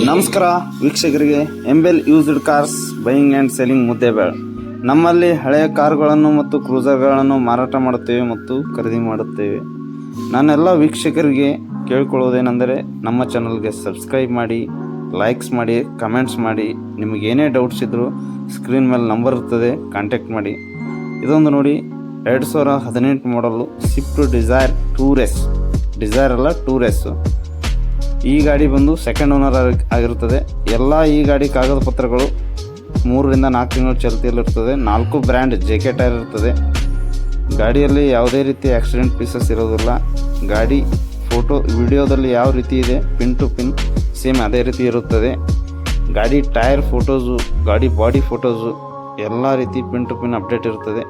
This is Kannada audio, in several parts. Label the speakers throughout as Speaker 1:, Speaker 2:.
Speaker 1: ನಮಸ್ಕಾರ ವೀಕ್ಷಕರಿಗೆ. ಎಂಬೆಲ್ used cars buying and selling ಬೇಡ ನಮ್ಮಲ್ಲಿ ಹಳೆಯ ಕಾರುಗಳನ್ನು ಮತ್ತು ಕ್ರೂಸರ್ಗಳನ್ನು ಮಾರಾಟ ಮಾಡುತ್ತೇವೆ ಮತ್ತು ಖರೀದಿ ಮಾಡುತ್ತೇವೆ. ನಾನೆಲ್ಲ ವೀಕ್ಷಕರಿಗೆ ಕೇಳ್ಕೊಳ್ಳೋದೇನೆಂದರೆ ನಮ್ಮ ಚಾನಲ್ಗೆ ಸಬ್ಸ್ಕ್ರೈಬ್ ಮಾಡಿ ಲೈಕ್ಸ್ ಮಾಡಿ ಕಮೆಂಟ್ಸ್ ಮಾಡಿ. ನಿಮಗೆ ಏನೇ ಡೌಟ್ಸ್ ಇದ್ದರೂ ಸ್ಕ್ರೀನ್ ಮೇಲೆ ನಂಬರ್ ಇರ್ತದೆ ಕಾಂಟ್ಯಾಕ್ಟ್ ಮಾಡಿ. ಇದೊಂದು ನೋಡಿ, ಎರಡು ಸಾವಿರ ಹದಿನೆಂಟು ಮಾಡಲು ಸ್ವಿಫ್ಟ್ ಡಿಸೈರ್ ಟೂರೆಸ್ ಡಿಸೈರ್ ಅಲ್ಲ ಟೂರೆಸ್ಸು ಈ ಗಾಡಿ ಬಂದು ಸೆಕೆಂಡ್ ಓನರ್ ಆಗಿರುತ್ತದೆ. ಎಲ್ಲ ಈ ಗಾಡಿ ಕಾಗದ ಪತ್ರಗಳು ಮೂರರಿಂದ ನಾಲ್ಕು ತಿಂಗಳು ಚಲ್ತಿಯಲ್ಲಿರ್ತದೆ. ನಾಲ್ಕು ಬ್ರ್ಯಾಂಡ್ ಜೆ ಕೆ ಟೈರ್ ಇರ್ತದೆ. ಗಾಡಿಯಲ್ಲಿ ಯಾವುದೇ ರೀತಿ ಆಕ್ಸಿಡೆಂಟ್ ಪೀಸಸ್ ಇರೋದಿಲ್ಲ. ಗಾಡಿ ಫೋಟೋ ವಿಡಿಯೋದಲ್ಲಿ ಯಾವ ರೀತಿ ಇದೆ ಪಿನ್ ಟು ಪಿನ್ ಸೇಮ್ ಅದೇ ರೀತಿ ಇರುತ್ತದೆ. ಗಾಡಿ ಟೈರ್ ಫೋಟೋಸು ಗಾಡಿ ಬಾಡಿ ಫೋಟೋಸು ಎಲ್ಲ ರೀತಿ ಪಿನ್ ಟು ಪಿನ್ ಅಪ್ಡೇಟ್ ಇರ್ತದೆ.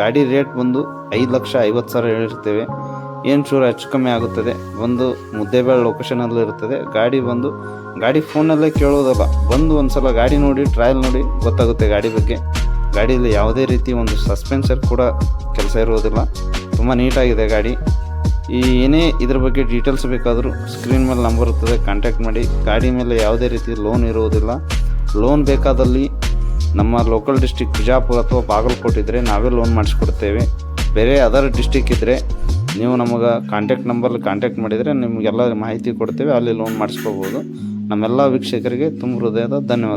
Speaker 1: ಗಾಡಿ ರೇಟ್ ಬಂದು ಐದು ಲಕ್ಷ ಐವತ್ತು ಸಾವಿರ ಹೇಳಿರ್ತೇವೆ. ಏನು ಚೂರು ಹೆಚ್ಚು ಕಮ್ಮಿ ಆಗುತ್ತದೆ? ಒಂದು ಮುದ್ದೇಬೇಳೆ ಲೊಕೇಶನಲ್ಲಿ ಇರುತ್ತದೆ. ಗಾಡಿ ಬಂದು, ಗಾಡಿ ಫೋನಲ್ಲೇ ಕೇಳೋದಲ್ಲ. ಬಂದು ಒಂದು ಸಲ ಗಾಡಿ ನೋಡಿ ಟ್ರಯಲ್ ನೋಡಿ ಗೊತ್ತಾಗುತ್ತೆ ಗಾಡಿ ಬಗ್ಗೆ. ಗಾಡಿಯಲ್ಲಿ ಯಾವುದೇ ರೀತಿ ಒಂದು ಸಸ್ಪೆನ್ಸರ್ ಕೂಡ ಕೆಲಸ ಇರುವುದಿಲ್ಲ ತುಂಬ ನೀಟಾಗಿದೆ ಗಾಡಿ. ಈ ಏನೇ ಇದ್ರ ಬಗ್ಗೆ ಡೀಟೇಲ್ಸ್ ಬೇಕಾದರೂ ಸ್ಕ್ರೀನ್ ಮೇಲೆ ನಂಬರ್ ಇರ್ತದೆ ಕಾಂಟ್ಯಾಕ್ಟ್ ಮಾಡಿ. ಗಾಡಿ ಮೇಲೆ ಯಾವುದೇ ರೀತಿ ಲೋನ್ ಇರುವುದಿಲ್ಲ ಲೋನ್ ಬೇಕಾದಲ್ಲಿ ನಮ್ಮ ಲೋಕಲ್ ಡಿಸ್ಟಿಕ್ ಬಿಜಾಪುರ ಅಥವಾ ಬಾಗಲಕೋಟೆ ಇದ್ದರೆ ನಾವೇ ಲೋನ್ ಮಾಡಿಸ್ಕೊಡ್ತೇವೆ. ಬೇರೆ ಅದರ್ ಡಿಸ್ಟಿಕ್ ಇದ್ದರೆ ನೀವು ನಮಗೆ ಕಾಂಟ್ಯಾಕ್ಟ್ ನಂಬರ್ಲಿ ಕಾಂಟ್ಯಾಕ್ಟ್ ಮಾಡಿದರೆ ನಿಮಗೆಲ್ಲ ಮಾಹಿತಿ ಕೊಡ್ತೇವೆ, ಅಲ್ಲಿ ಲೋನ್ ಮಾಡಿಸ್ಕೋಬೋದು. ನಮ್ಮೆಲ್ಲ ವೀಕ್ಷಕರಿಗೆ ತುಂಬ ಹೃದಯದ ಧನ್ಯವಾದ.